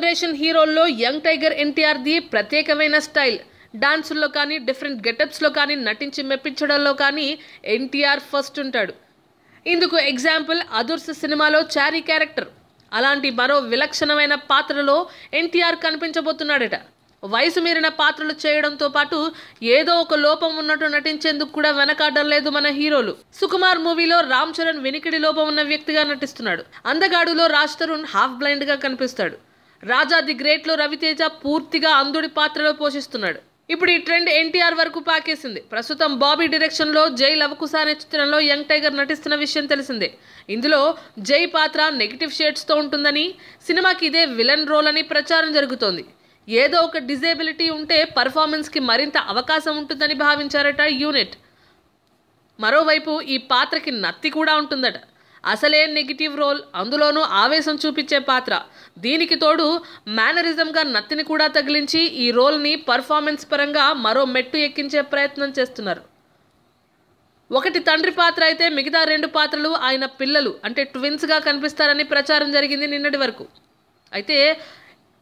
Generation హీరోల్లో young tiger ఎన్టీఆర్ది ప్రత్యేకమైన స్టైల్. డాన్సుల్లో కానీ డిఫరెంట్ గెటప్స్లో కానీ నటించి మెప్పించడంలో కానీ ఎన్టీఆర్ ఫస్ట్ ఉంటాడు. ఇందుకు ఎగ్జాంపుల్ అదుర్స్ సినిమాలో చారీ క్యారెక్టర్. అలాంటి మరో విలక్షణమైన పాత్రలో ఎన్టీఆర్ కనిపించబోతున్నాడట. వయసు మీరిన పాత్రలు చేయడంతో పాటు ఏదో ఒక లోపం ఉన్నట్టు నటించేందుకు కూడా వెనకాడడం లేదు మన హీరోలు. సుకుమార్ మూవీలో రామ్ చరణ్ వినికిడి లోపం ఉన్న వ్యక్తిగా నటిస్తున్నాడు. అందగాడులో రాజ్ తరుణ్ హాఫ్ బ్లైండ్గా కనిపిస్తాడు. రాజా ది గ్రేట్లో రవితేజ పూర్తిగా అంధుడి పాత్రలో పోషిస్తున్నాడు. ఇప్పుడు ఈ ట్రెండ్ ఎన్టీఆర్ వరకు పాకేసింది. ప్రస్తుతం బాబీ డైరెక్షన్లో జై లవకుశ అనే చిత్రంలో యంగ్ టైగర్ నటిస్తున్న విషయం తెలిసిందే. ఇందులో జై పాత్ర నెగిటివ్ షేడ్స్తో ఉంటుందని సినిమాకి ఇదే విలన్ రోల్ అని ప్రచారం జరుగుతోంది. ఏదో ఒక డిజేబిలిటీ ఉంటే పర్ఫార్మెన్స్కి మరింత అవకాశం ఉంటుందని భావించారట యూనిట్. మరోవైపు ఈ పాత్రకి నత్తి కూడా ఉంటుందట. అసలే నెగిటివ్ రోల్ అందులోనూ ఆవేశం చూపించే పాత్ర. దీనికి తోడు మేనరిజంగా నత్తిని కూడా తగిలించి ఈ రోల్ని పర్ఫార్మెన్స్ పరంగా మరో మెట్టు ఎక్కించే ప్రయత్నం చేస్తున్నారు. ఒకటి తండ్రి పాత్ర అయితే మిగతా రెండు పాత్రలు ఆయన పిల్లలు అంటే ట్విన్స్గా కనిపిస్తారని ప్రచారం జరిగింది నిన్నటి వరకు. అయితే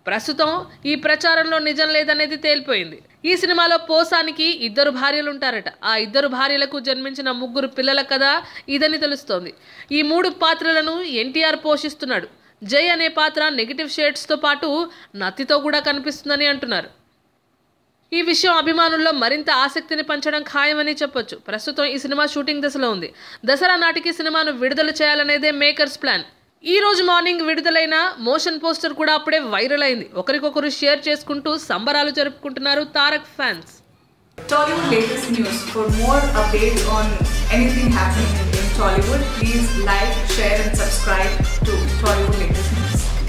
ప్రస్తుతం ఈ ప్రచారంలో నిజం లేదనేది తేలిపోయింది. ఈ సినిమాలో పోసానికి ఇద్దరు భార్యలు ఉంటారట ఆ ఇద్దరు భార్యలకు జన్మించిన ముగ్గురు పిల్లల కథ ఇదని తెలుస్తోంది. ఈ మూడు పాత్రలను ఎన్టీఆర్ పోషిస్తున్నాడు. జై అనే పాత్ర నెగిటివ్ షేడ్స్తో పాటు నత్తితో కూడా కనిపిస్తుందని అంటున్నారు. ఈ విషయం అభిమానుల్లో మరింత ఆసక్తిని పంచడం ఖాయమని చెప్పొచ్చు. ప్రస్తుతం ఈ సినిమా షూటింగ్ దశలో ఉంది. దసరా నాటికి సినిమాను విడుదల చేయాలనేదే మేకర్స్ ప్లాన్. ఈరోజు మార్నింగ్ విడుదలైన మోషన్ పోస్టర్ కూడా అప్పుడే వైరల్ అయింది. ఒకరికొకరు షేర్ చేసుకుంటూ సంబరాలు జరుపుకుంటున్నారు Tarak fans. Tollywood latest news for